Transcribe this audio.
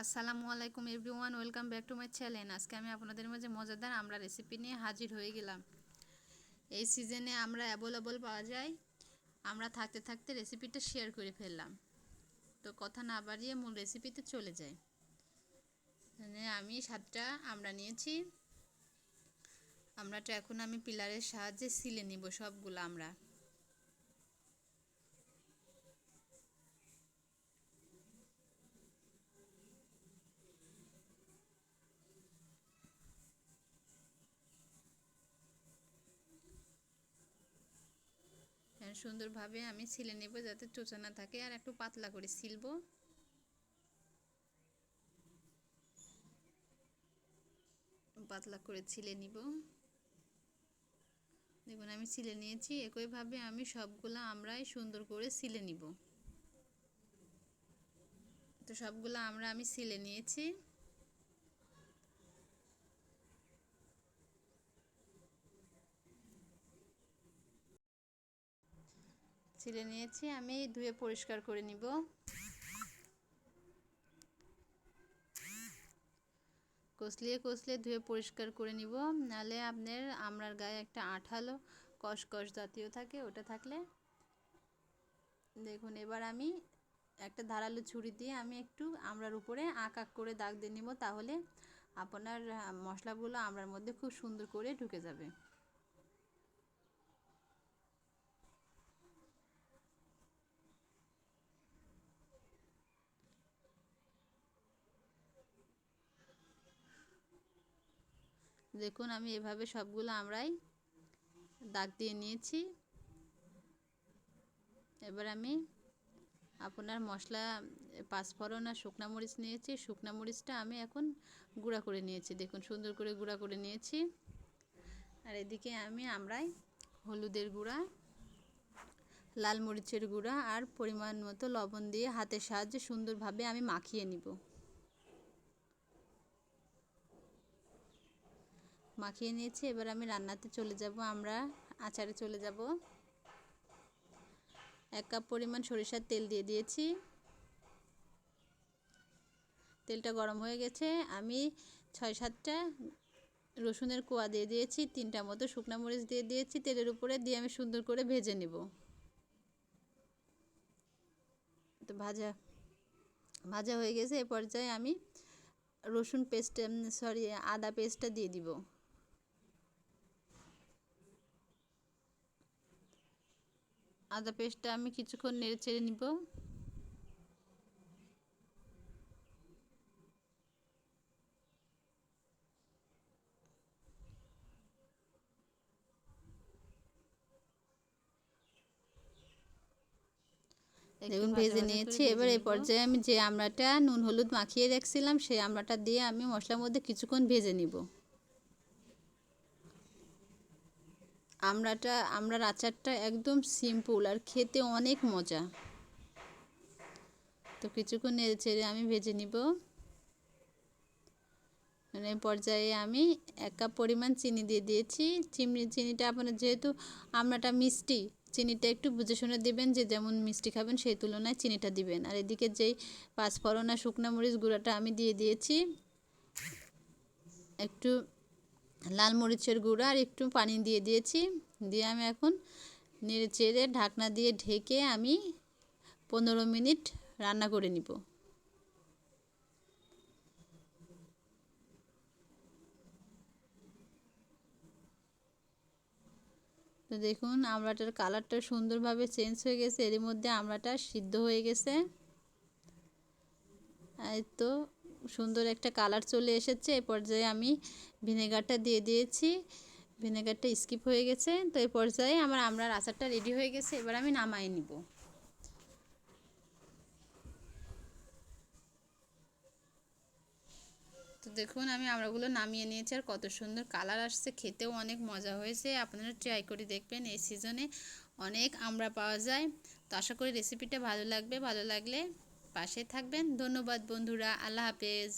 আসসালামু আলাইকুম everyone, welcome back to my channel. আজকে আমি আপনাদের মাঝে মজাদার আমরা রেসিপি নিয়ে হাজির হয়ে গেলাম। এই সিজনে আমরা অ্যাভেলেবল পাওয়া যায়। আমরা থাকতে থাকতে রেসিপিটা শেয়ার করে ফেললাম। তো কথা না বাড়িয়ে মূল রেসিপিতে চলে যাই। মানে আমি সাতটা আমরা নিয়েছি। আমরাটা এখন আমি পিলারের সাহায্যে সিলে নিব সবগুলো আমরা। সুন্দরভাবে আমি ছিলে নেব যাতে চোচা না থাকে আর একটু পাতলা করে সিলব। পাতলা করে ছিলে নিব। দেখুন, আমি সিলে নিয়েছি, একইভাবে আমি সবগুলো আমরাই সুন্দর করে সিলে নিব। তো সবগুলো আমরা আমি সিলে নিয়েছি। ছিলে নিয়েছি, আমি ধুয়ে পরিষ্কার করে নিব। কষলিয়ে কষলিয়ে ধুয়ে পরিষ্কার করে নিব, নালে আপনার আমরার গায়ে একটা আঠালো কষকষ জাতীয় থাকে, ওটা থাকলে। দেখুন, এবার আমি একটা ধারালো ছুরি দিয়ে আমি একটু আমরার উপরে আঁক আঁক করে দাগ দিয়ে নিব, তাহলে আপনার মশলাগুলো আমরার মধ্যে খুব সুন্দর করে ঢুকে যাবে। দেখুন, আমি এভাবে সবগুলো আমরাই দাগ দিয়ে নিয়েছি। এবার আমি আপনার মশলা, পাঁচফোড়ন আর শুকনা মরিচ নিয়েছি। শুকনা মরিচটা আমি এখন গুঁড়া করে নিয়েছি। দেখুন, সুন্দর করে গুঁড়া করে নিয়েছি। আর এদিকে আমি আমরাই হলুদের গুঁড়া, লাল মরিচের গুঁড়া আর পরিমাণ মতো লবণ দিয়ে হাতের সাহায্যে সুন্দরভাবে আমি মাখিয়ে নিব। মাখিয়ে নিয়েছি, এবার আমি রান্নাতে চলে যাব, আমরা আচারে চলে যাব। এক কাপ পরিমাণ সরিষার তেল দিয়ে দিয়েছি। তেলটা গরম হয়ে গেছে, আমি ছয় সাতটা রসুনের কোয়া দিয়ে দিয়েছি, তিনটা মতো শুকনো মরিচ দিয়ে দিয়েছি, তেলের উপরে দিয়ে আমি সুন্দর করে ভেজে নেব। তো ভাজা ভাজা হয়ে গেছে, এ পর্যায়ে আমি রসুন পেস্ট সরি আদা পেস্টটা দিয়ে দিব। আদা পেস্টটা আমি কিছুক্ষণ নেড়ে চেড়ে নিব। দেখুন ভেজে নিয়েছি। এবার এই পর্যায়ে আমি যে আমড়াটা নুন হলুদ মাখিয়ে রাখছিলাম সেই আমড়াটা দিয়ে আমি মশলার মধ্যে কিছুক্ষণ ভেজে নিব। আমড়াটা, আমড়ার আচারটা একদম সিম্পল আর খেতে অনেক মজা। তো কিছুক্ষণ চেড়ে আমি ভেজে নিব। মানে পর্যায়ে আমি এক কাপ পরিমাণ চিনি দিয়ে দিয়েছি। চিনি চিনিটা আপনার যেহেতু আমড়াটা মিষ্টি, চিনিটা একটু বুঝে শুনে দেবেন, যে যেমন মিষ্টি খাবেন সেই তুলনায় চিনিটা দিবেন। আর এদিকে যেই পাঁচফোড়ন আর শুকনো মরিচ গুঁড়াটা আমি দিয়ে দিয়েছি, একটু লাল মরিচের গুঁড়া আর একটু পানি দিয়ে দিয়েছি। দিয়ে আমি এখন নেড়ে চেড়ে ঢাকনা দিয়ে ঢেকে আমি পনেরো মিনিট রান্না করে নিব। তো দেখুন, আমড়াটার কালারটা সুন্দরভাবে চেঞ্জ হয়ে গেছে। এর মধ্যে আমড়াটা সিদ্ধ হয়ে গেছে। এই তো সুন্দর একটা কালার চলে এসেছে। এ পর্যায়ে আমি ভিনেগারটা দিয়ে দিয়েছি। ভিনেগারটা স্কিপ হয়ে গেছে। তো এই পর্যায়ে আমার আমড়ার আচারটা রেডি হয়ে গেছে। এবার আমি নামাই নিব। তো দেখুন, আমি আমড়াগুলো নামিয়ে নিয়েছি আর কত সুন্দর কালার আসছে। খেতেও অনেক মজা হয়েছে। আপনারা ট্রাই করে দেখবেন। এই সিজনে অনেক আমড়া পাওয়া যায়। তো আশা করি রেসিপিটা ভালো লাগবে। ভালো লাগলে পাশে থাকবেন। ধন্যবাদ বন্ধুরা আল্লাহ হাফেজ।